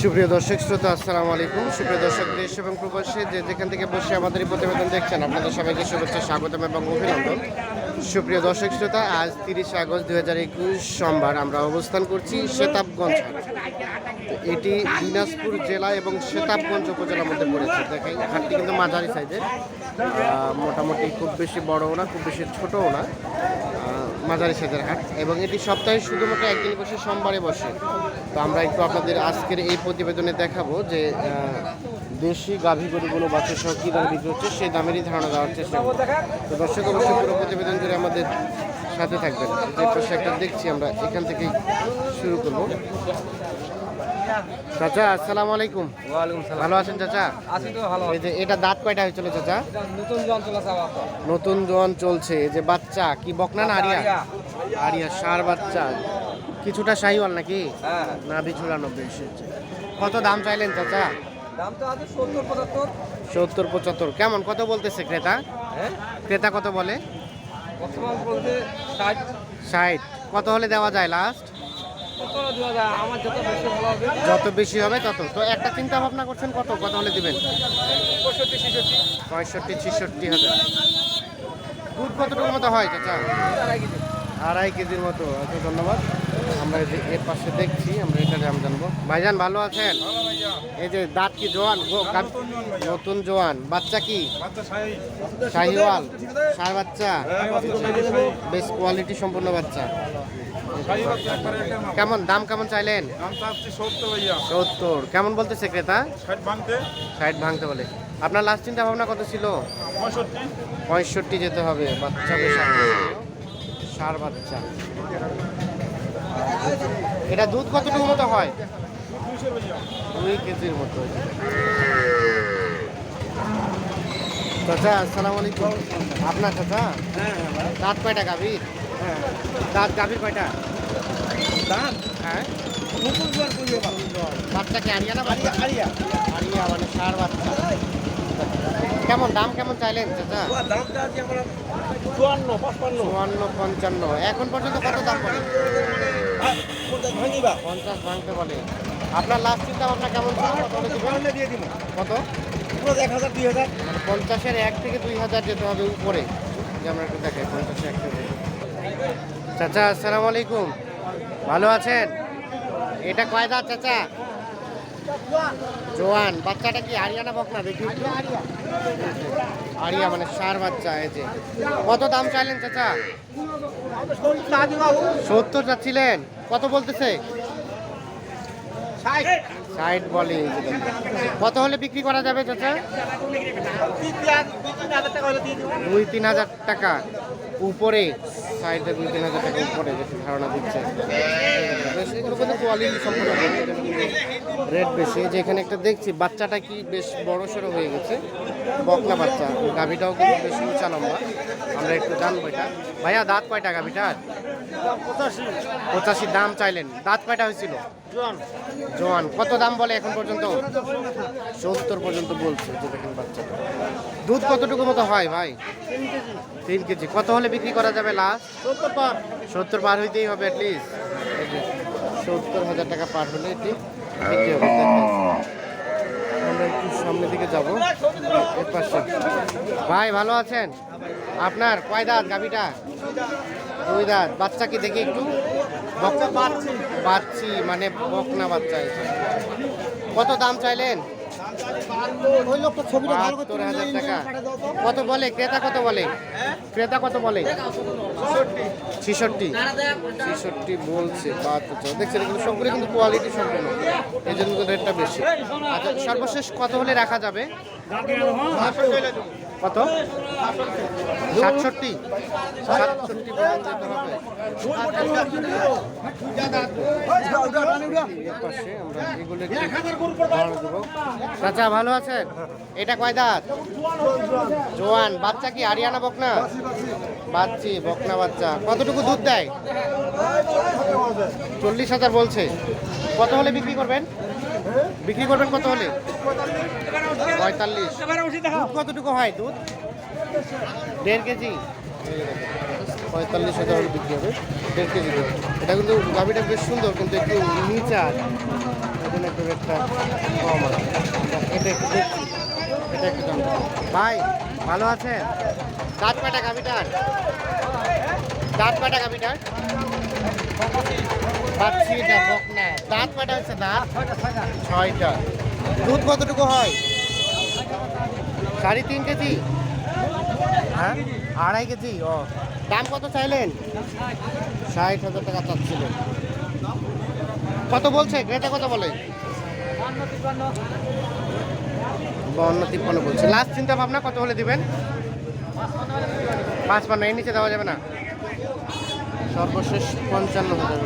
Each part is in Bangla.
সুপ্রিয় দর্শক, শ্রোতা, আসসালামু আলাইকুম। সুপ্রিয় দর্শক, দেশ এবং প্রবাসী যে যেখান থেকে বসে আমাদের এই প্রতিবেদন দেখছেন, আপনাদের সবাইকে শুভেচ্ছা, স্বাগতম এবং অভিনন্দন। সুপ্রিয় দর্শক, শ্রোতা, আজ তিরিশে আগস্ট দুই হাজার একুশ সোমবার আমরা অবস্থান করছি। তো এটি দিনাজপুর জেলা এবং সেতাবগঞ্জ উপজেলার মধ্যে পড়েছে। দেখেন, হাটটি কিন্তু মাঝারি সাইজের। মোটামুটি খুব বেশি বড়ও না, খুব বেশি ছোটও না। মাঝারি সাজার হাট এবং এটি সপ্তাহে শুধুমাত্র একদিন বসে, সোমবারে বসে। তো আমরা একটু আপনাদের আজকের এই প্রতিবেদনে দেখাবো যে দেশি গাভী গরুগুলো বাচ্চা সহ কী দামে বিক্রি হচ্ছে, সেই দামেরই ধারণা দেওয়ার চেষ্টা করব। তো দর্শক, অবশ্যই পুরো প্রতিবেদন করে আমাদের সাথে থাকবেন। যে একটা দেখছি আমরা, এখান থেকেই শুরু করব। চাচা আসসালামু আলাইকুম। ওয়ালাইকুম সালাম। ভালো আছেন চাচা? আছি তো ভালো। এই যে এটা দাঁত কয়টা হয়েছিল চাচা? নতুন জন চলে যাওয়া তো। নতুন জন চলছে। এই যে বাচ্চা কি বকনা না আরিয়া? আরিয়া। সার বাচ্চা। কিছুটা শাহিওয়াল নাকি? না চুরানব্বই এসেছে। কত দাম চাইলেন চাচা? দাম তো আছে সত্তর পঁচাত্তর। সত্তর পঁচাত্তর। কেমন? কত বলতেছে ক্রেতা? হ্যাঁ? ক্রেতা কত বলে? ষাট। কত হলে দেওয়া যায় লাস্ট সত্তর দেওয়া যায় আমার যত বেশি হবে তত। তো একটা চিন্তা ভাবনা করছেন কত? কত হলে দিবেন? পঁয়ষট্টি, ছেষট্টি, হাজার। দুধ কতটুকুর মতো হয়, চাচা? আড়াই কেজির মতো। আচ্ছা ধন্যবাদ। আমরা এর পাশে দেখছি, আমরা এটা দাম জানব। ভাইজান, ভালো আছেন? এই যে দাঁত কি জোয়ান? নতুন জোয়ান। বাচ্চা কি? শাহিওয়াল। সার বাচ্চা? বেশ কোয়ালিটি সম্পন্ন বাচ্চা। কেমন দাম কেমন চাইলেন? সত্তর কেমন বলতেছে ক্রেতা? ষাট ভাঙতে। বলে। আপনার লাস্ট চিন্তা ভাবনা কত ছিল? পঁয়ষট্টি। যেতে হবে বাচ্চা সার বাচ্চা। এটা দুধ কতটুকু মতো হয়? দুই কেজির মতো। চাচা আসসালামু আলাইকুম। আপনার চাচা? দাঁত কয়টা গাভীর? দাঁত গাভীর কয়টা? হ্যাঁ। বাচ্চা কি আরিয়া না বাচ্চা? আরিয়া আরিয়া। মানে সার বাচ্চা। কেমন দাম কেমন চাইলেন চাচা? চুয়ান্ন পাঁচপান্ন। চুয়ান্ন পঞ্চান্ন। এখন পর্যন্ত কত দাম পড়ে পঞ্চাশ ভাঙতে বলে। আপনার লাস্ট চিন্তা ভাবনা কেমন ছিল? দিয়ে দিব। কত? এক হাজার দুই হাজার। পঞ্চাশের এক থেকে দুই হাজার যেতে হবে উপরে। যে আমরা একটু দেখাই পঞ্চাশে এক থেকে চাচা আসসালামু আলাইকুম। ভালো আছেন? এটা কয় দাঁত চাচা? জোয়ান। বাচ্চাটা কি আরিয়ানা বকনা দেখি। আরিয়া মানে সার বাচ্চা এই যে। কত দাম চাইলেন চাচা? সত্তর চাচ্ছিলেন কত বলতেছে? ষাট। বলে। কত হলে বিক্রি করা যাবে চাচা? দুই তিন হাজার টাকা। উপরে। সাইডে দুই তিন হাজার টাকা উপরে যেটা ধারণা দিচ্ছে। এগুলো কিন্তু কোয়ালিটি সম্পূর্ণ রেট বেশি। এই যে এখানে একটা দেখছি বাচ্চাটা কি বেশ বড় সড়ো হয়ে গেছে। বকনা বাচ্চা। গাভিটাও কিন্তু বেশ উঁচা লম্বা। আমরা একটু জানব এটা। ভাইয়া দাঁত কয়টা গাভিটার? পঁচাশি। দাম চাইলেন। দাঁত কয়টা হয়েছিল? জোয়ান। কত দাম বলে এখন পর্যন্ত। সত্তর পর্যন্ত বলছে যে দেখেন বাচ্চাটা। দুধ কতটুকু মতো হয় ভাই? তিন কেজি। কত হলে বিক্রি করা যাবে লাস্ট সত্তর পার। সত্তর পার হইতেই হবে অ্যাটলিস্ট সত্তর হাজার টাকা পার হলে এটি বিক্রি হবে আমরা একটু সামনের দিকে যাব। ভাই ভালো আছেন? আপনার কয় দাঁত গাভিটা? দুই দাঁত। বাচ্চা কি দেখি একটু? বাচ্চি মানে বকনা বাচ্চা কত দাম চাইলেন? বাহাত্তর হাজার টাকা। কত বলে? ক্রেতা কত বলে? ক্রেতা কত বলে? ছিষট্টি। ছিষট্টি বলছে বাহাত্তর দেখছেন এগুলো সবগুলো কিন্তু কোয়ালিটি সম্পূর্ণ। এই জন্য কিন্তু রেটটা বেশি। আচ্ছা সর্বশেষ কত হলে রাখা যাবে। কত? সাতষট্টি। চাচা, ভালো আছেন? এটা কয় দাঁত? জোয়ান, বাচ্চা কি আরিয়ানা বকনা? বাচ্চি, বকনা বাচ্চা। কতটুকু দুধ দেয়? চল্লিশ হাজার বলছে। কত হলে বিক্রি করবেন? বিক্রি করবেন কত হলে? পঁয়তাল্লিশ। কতটুকু হয় দুধ? দেড় কেজি? পঁয়তাল্লিশ হাজার বিক্রি হবে। দেড় কেজি এটা কিন্তু গাভিটা বেশ সুন্দর, কিন্তু একটু এই একটু রেটটা কম এটা একটু দেখছি এটা একটু ভাই, ভালো আছে দাঁত পাটা গাভিটার? দাঁত পাটা গাভিটার? পাচ্ছি এটা বকনা দাঁত পাটা হচ্ছে দাঁত? ছয়টা। দুধ কতটুকু হয়? সাড়ে তিন কেজি। হ্যাঁ? আড়াই কেজি? ও। দাম কত চাইলেন? ষাট হাজার টাকা চাচ্ছিলেন। কত বলছে? ক্রেতা কত বলে? বাউন্ন তিপ্পান্ন বলছে। লাস্ট চিন্তা ভাবনা কত হলে দিবেন? পাঁচ পান্ন এর নিচে দেওয়া যাবে না? সর্বশেষ পঞ্চান্ন হাজার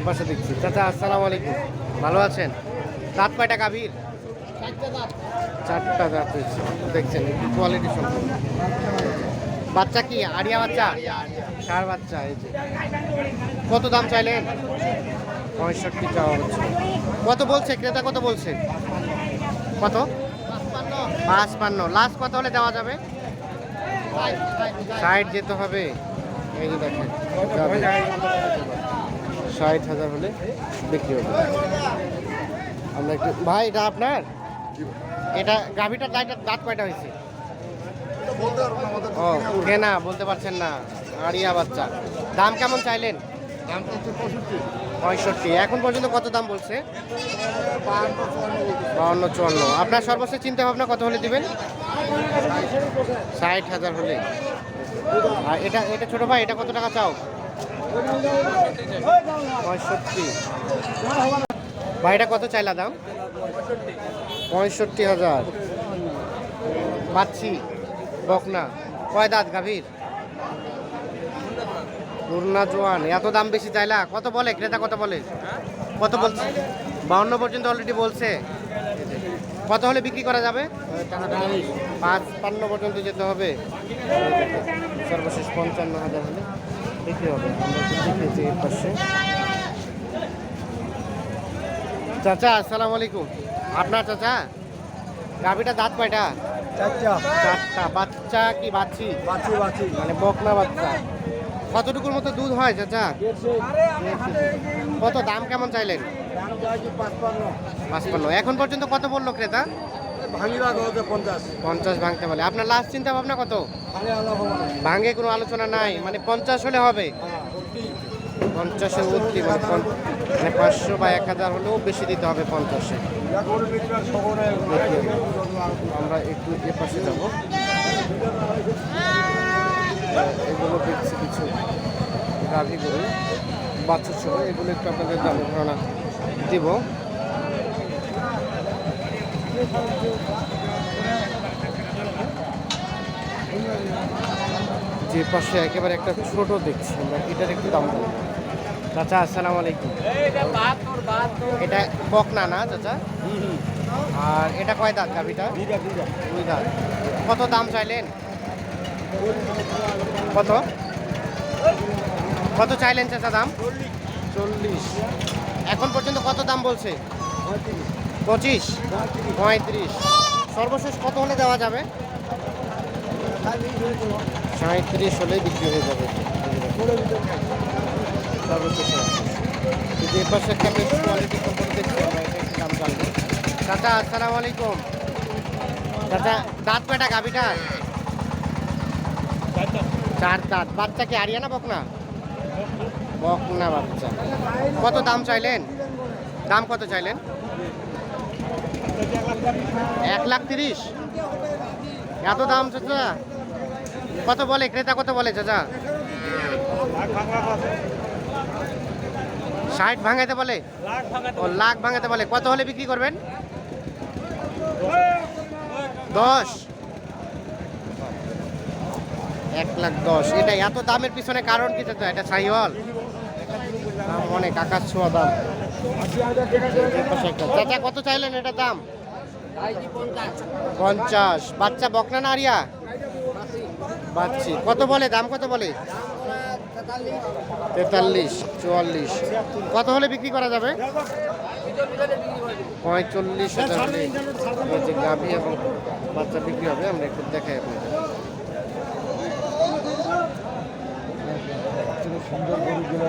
এপাশে দেখছি। চাচা আসসালামু আলাইকুম। ভালো আছেন? দাঁত কয়টা গাভীর? চারটা দাঁত। হয়েছে। দেখছেন একটু কোয়ালিটি সম্পূর্ণ বাচ্চা কি? আড়িয়া বাচ্চা? সার বাচ্চা? এই যে। কত দাম চাইলেন? পঁয়ষট্টি চাওয়া হচ্ছে। কত বলছে? ক্রেতা কত বলছে? কত? পাঁচ পান্ন লাস্ট কত হলে দেওয়া যাবে? ষাট যেতে হবে। এই যে দেখেন ষাট হাজার হলে বিক্রি হবে। আমরা একটু ভাই, এটা আপনার? এটা গাভিটার দাঁত দাঁত কয়টা হয়েছে? ও, কেনা, বলতে পারছেন না। আড়িয়া বাচ্চা। দাম কেমন চাইলেন? পঁয়ষট্টি। এখন পর্যন্ত কত দাম বলছে? বাউন্ন, চুয়ান্ন। আপনার সর্বশেষ চিন্তা ভাবনা কত হলে দিবেন? ষাট হাজার হলে। আর এটা এটা ছোট ভাই এটা কত টাকা চাও? পঁয়ষট্টি। ভাই এটা কত চাইলা দাম পঁয়ষট্টি হাজার। পাচ্ছি। বকনা। কয় দাঁত গাভীর? পূর্ণা জোয়ান। এত দাম বেশি চাইলা? কত বলে? ক্রেতা কত বলে? কত বলছে? বাউন্ন পর্যন্ত অলরেডি বলছে। কত হলে বিক্রি করা যাবে? পাঁচ পান্ন পর্যন্ত যেতে হবে। সর্বশেষ পঞ্চান্ন হাজার হলে বিক্রি হবে। আমরা দেখেছি এর পাশে। চাচা আসসালামু আলাইকুম। আপনার চাচা? গাভিটা দাঁত কয়টা? চারটা। বাচ্চা কি বাচ্চি? বাছি মানে বকনা বাচ্চা। কতটুকুর মতো দুধ হয় চাচা? কত দাম কেমন চাইলেন? পাঁচপান্ন। এখন পর্যন্ত কত বলল ক্রেতা? হচ্ছে পঞ্চাশ। পঞ্চাশ ভাঙতে বলে। আপনার লাস্ট চিন্তা ভাবনা কত? ভাঙে কোনো আলোচনা নাই। মানে পঞ্চাশ হলে হবে? হ্যাঁ অতি পঞ্চাশের উঠলি মানে মানে পাঁচশো বা এক হাজার হলেও বেশি দিতে হবে পঞ্চাশে। করে আমরা একটু এ পাশে যাব। এগুলো দেখছি কিছু গাভি গরু বাচ্চা সহ। এগুলো একটু আপনাদের দাম ধারণা দিব। যে পাশে একেবারে একটা ছোট দেখছি আমরা এটার একটু দাম চাচা আসসালামু আলাইকুম। এটা বকনা না চাচা? আর এটা কয় দাঁত গাভিটা? দুই দাঁত। কত দাম চাইলেন? কত? কত চাইলেন চাচা দাম? চল্লিশ। এখন পর্যন্ত কত দাম বলছে? পঁচিশ, পঁয়ত্রিশ। সর্বশেষ কত হলে দেওয়া যাবে? সাঁত্রিশ হলে বিক্রি হয়ে যাবে। আলাইকুম। দাঁত দাঁত। বাচ্চা কি বকনা? বকনা বাচ্চা। কত দাম চাইলেন? দাম কত চাইলেন? এক লাখ তিরিশ। এত দাম, চাচা? কত বলে? ক্রেতা কত বলে, চাচা? ষাট ভাঙাতে বলে? ও, লাখ ভাঙাতে বলে। কত হলে বিক্রি করবেন? দশ। এক লাখ দশ। এটা এত দামের পিছনে কারণ কি, চাচা? এটা দাম অনেক, আকাশ ছোঁয়া দাম। চাচা, কত চাইলেন এটা দাম? পঞ্চাশ। বাচ্চা বকনা না আরিয়া? বাচ্চি। কত বলে? দাম কত বলে? তেতাল্লিশ, চুয়াল্লিশ। কত হলে বিক্রি করা যাবে? পঁয়তাল্লিশ হাজার হলে যে এবং বাচ্চা বিক্রি হবে, আমরা একটু দেখাই আপনাদের। সুন্দর গরুগুলো